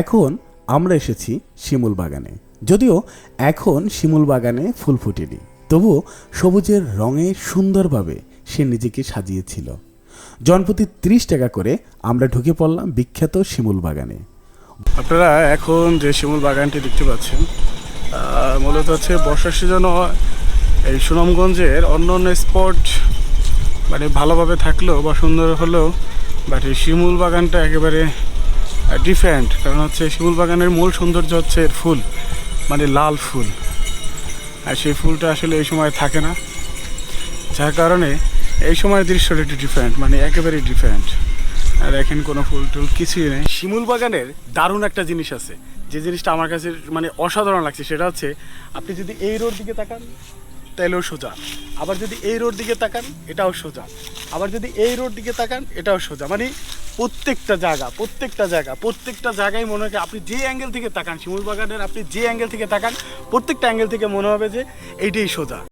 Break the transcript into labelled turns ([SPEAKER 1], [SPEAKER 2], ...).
[SPEAKER 1] এখন আমরা এসেছি শিমুল বাগানে। যদিও এখন শিমুল বাগানে ফুল ফুটেনি তবুও সবুজের রঙে সুন্দরভাবে সে নিজেকে সাজিয়েছিল। জনপ্রতি ত্রিশ টাকা করে আমরা ঢুকে পড়লাম বিখ্যাত শিমুল বাগানে।
[SPEAKER 2] আপনারা এখন যে শিমুল বাগানটি দেখতে পাচ্ছেন মূলত হচ্ছে বর্ষার সিজনও এই সুনামগঞ্জের অন্য অন্য স্পট মানে ভালোভাবে থাকলেও বা সুন্দর হলেও বাট এই শিমুল বাগানটা একেবারে ডিফারেন্ট কারণ হচ্ছে শিমুল বাগানের মূল সৌন্দর্য হচ্ছে এর ফুল মানে লাল ফুল। আর সেই ফুলটা আসলে এই সময় থাকে না। যার কারণে এই সময়ের দৃশ্যটা একটু ডিফারেন্ট মানে একেবারে ডিফারেন্ট আর এখন কোনো ফুল টুল কিছুই নেই। শিমুল বাগানের দারুণ একটা জিনিস আছে। যে জিনিসটা আমার কাছে মানে অসাধারণ লাগছে, সেটা হচ্ছে আপনি যদি এই রোড দিকে তাকান তাহলেও সোজা। আবার যদি এই রোড দিকে তাকান, এটাও সোজা। আবার যদি এই রোড দিকে তাকান, এটাও সোজা। মানে প্রত্যেকটা জায়গা প্রত্যেকটা জায়গা, প্রত্যেকটা জায়গায় মনে হয় আপনি যে অ্যাঙ্গেল থেকে তাকান শিমুল বাগানের আপনি যে অ্যাঙ্গেল থেকে তাকান, প্রত্যেকটা অ্যাঙ্গেল থেকে মনে হবে যে এইটাই সোজা।